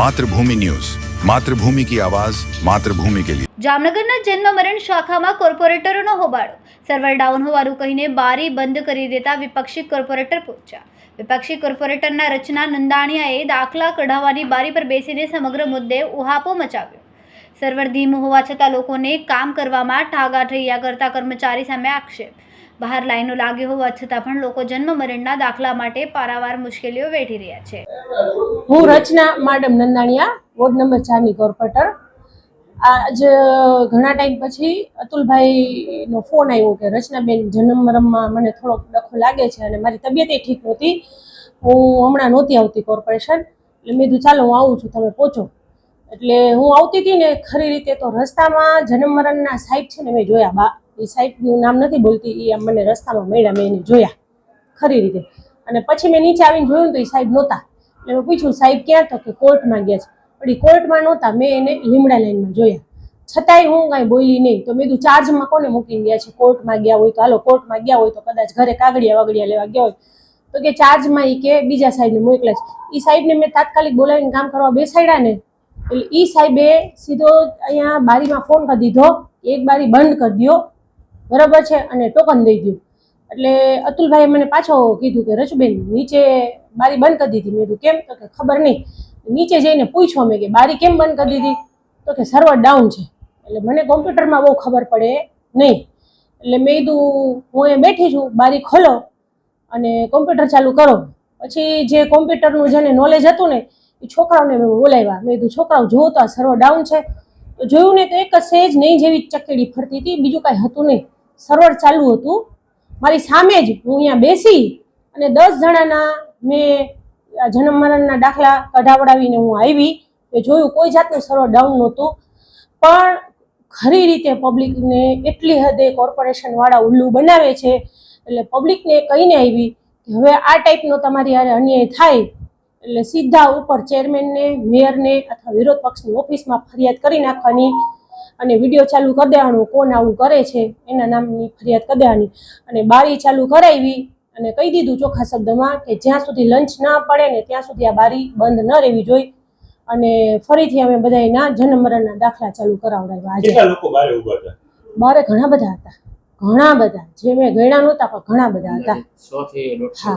Mathrubhumi news. Mathrubhumi કી આવાજ, માતૃભૂમિ કે લીએ જામનગરના જન્મ મરણ શાખામાં કોર્પોરેટરોનો હોબાળો. સર્વર ડાઉન હોવાનું કહીને બારી બંધ કરી દેતા વિપક્ષી કોર્પોરેટર પહોંચ્યા વિપક્ષી કોર્પોરેટરના રચના નંદાણીયાએ દાખલા કઢાવવાની બારી પર બેસીને સમગ્ર મુદ્દે ઉહાપો મચાવ્યો. સર્વર ધીમું હોવા છતાં લોકોને કામ કરવામાં ઠાગાઠૈયા કરતા કર્મચારી સામે આક્ષેપ. બહાર લાઈનો લાગી હોવા છતાં પણ લોકો જન્મ મરણના દાખલા માટે પારાવાર મુશ્કેલીઓ વેઠી રહ્યા છે. હું રચના, માડમ નંદાણીયા, વોર્ડ નંબર ચારની કોર્પોરેટર આજ ઘણા ટાઈમ પછી અતુલભાઈનો ફોન આવ્યો કે રચનાબેન જન્મ મરણમાં મને થોડોક ડખો લાગે છે અને મારી તબિયત ઠીક નહોતી. હું હમણાં નહોતી આવતી કોર્પોરેશન. એટલે મેં કીધું, ચાલો, હું આવું છું, તમે પહોંચો. એટલે હું આવતી હતી ને ખરી રીતે તો રસ્તામાં જન્મ મરણના સાહેબ છે ને, મેં જોયા બા એ સાહેબનું નામ નથી બોલતી એ મને રસ્તામાં મળ્યા, મેં એને જોયા ખરી રીતે. અને પછી મેં નીચે આવીને જોયું તો એ સાહેબ નહોતા. એટલે મેં પૂછ્યું, સાહેબ ક્યાં તો કે કોર્ટમાં ગયા છે. પણ એ કોર્ટમાં નહોતા, મેં એને લીમડા લાઈનમાં જોયા. છતાંય હું કાંઈ બોલી નહીં. તો મેં કીધું, ચાર્જમાં કોને મૂકીને ગયા છે? કોર્ટમાં ગયા હોય તો હાલો, કોર્ટમાં ગયા હોય તો કદાચ ઘરે કાગળિયા વાગડિયા લેવા ગયા હોય. તો કે ચાર્જમાં એ કે બીજા સાહેબને મોકલે છે. એ સાહેબને મેં તાત્કાલિક બોલાવીને કામ કરવા બેસાડ્યા ને, એટલે એ સાહેબે સીધો અહીંયા બારીમાં ફોન કરી દીધો, એક બારી બંધ કરી દો બરાબર છે? અને ટોકન દઈ દો એટલે અતુલભાઈએ મને પાછો કીધું કે રચબેન નીચે બારી બંધ કરી દીધી. મેં કીધું, કેમ? તો કે, ખબર નહીં. નીચે જઈને પૂછ્યો મેં કે, બારી કેમ બંધ કરી દીધી? તો કે સર્વર ડાઉન છે. એટલે મને કોમ્પ્યુટરમાં બહુ ખબર પડે નહીં. એટલે મેં કીધું, હું અહીંયા બેઠી છું, બારી ખોલો અને કોમ્પ્યુટર ચાલુ કરો. પછી જે કોમ્પ્યુટરનું જેને નોલેજ હતું ને, એ છોકરાઓને મેં બોલાવ્યા. મેં કીધું, છોકરાઓ, જુઓ તો આ સર્વર ડાઉન છે. તો જોયું ને, તો એક સેજ નહીં જેવી ચકેડી ફરતી હતી, બીજું કાંઈ હતું નહીં. સર્વર ચાલુ હતું. મારી સામે જ હું અહીંયા બેસી અને દસ જણાના મેં જન્મ મરણના દાખલા કઢાવડાવીને હું આવી મેં જોયું કોઈ જાતનું સર્વર ડાઉન નહોતું. પણ ખરી રીતે પબ્લિકને એટલી હદે કોર્પોરેશનવાળા ઉલ્લુ બનાવે છે એટલે પબ્લિકને કહીને આવી કે હવે આ ટાઈપનો તમારી યારે અન્યાય થાય એટલે સીધા ઉપર ચેરમેનને મેયરને અથવા વિરોધ પક્ષની ઓફિસમાં ફરિયાદ કરી નાખવાની અને વીડિયો ચાલુ કરી દેવાનું કોણ આવું કરે છે એના નામની ફરિયાદ કરી દેવાની. અને બારી ચાલુ કરાવી અને કહી દીધું ચોખ્ખા શબ્દમાં કે જ્યાં સુધી લંચ ના પડે ને ત્યાં સુધી આ બારી બંધ ન રહેવી જોઈએ. અને ફરીથી અમે બધાયના એના જન્મરણના દાખલા ચાલુ કરાવડાવ્યા આજે. કેટલા લોકો બહાર ઊભા હતા? બારે ઘણા બધા હતા. ઘણા બધા. જે મેં ગણ્યા નહોતા પણ ઘણા બધા હતા. હા.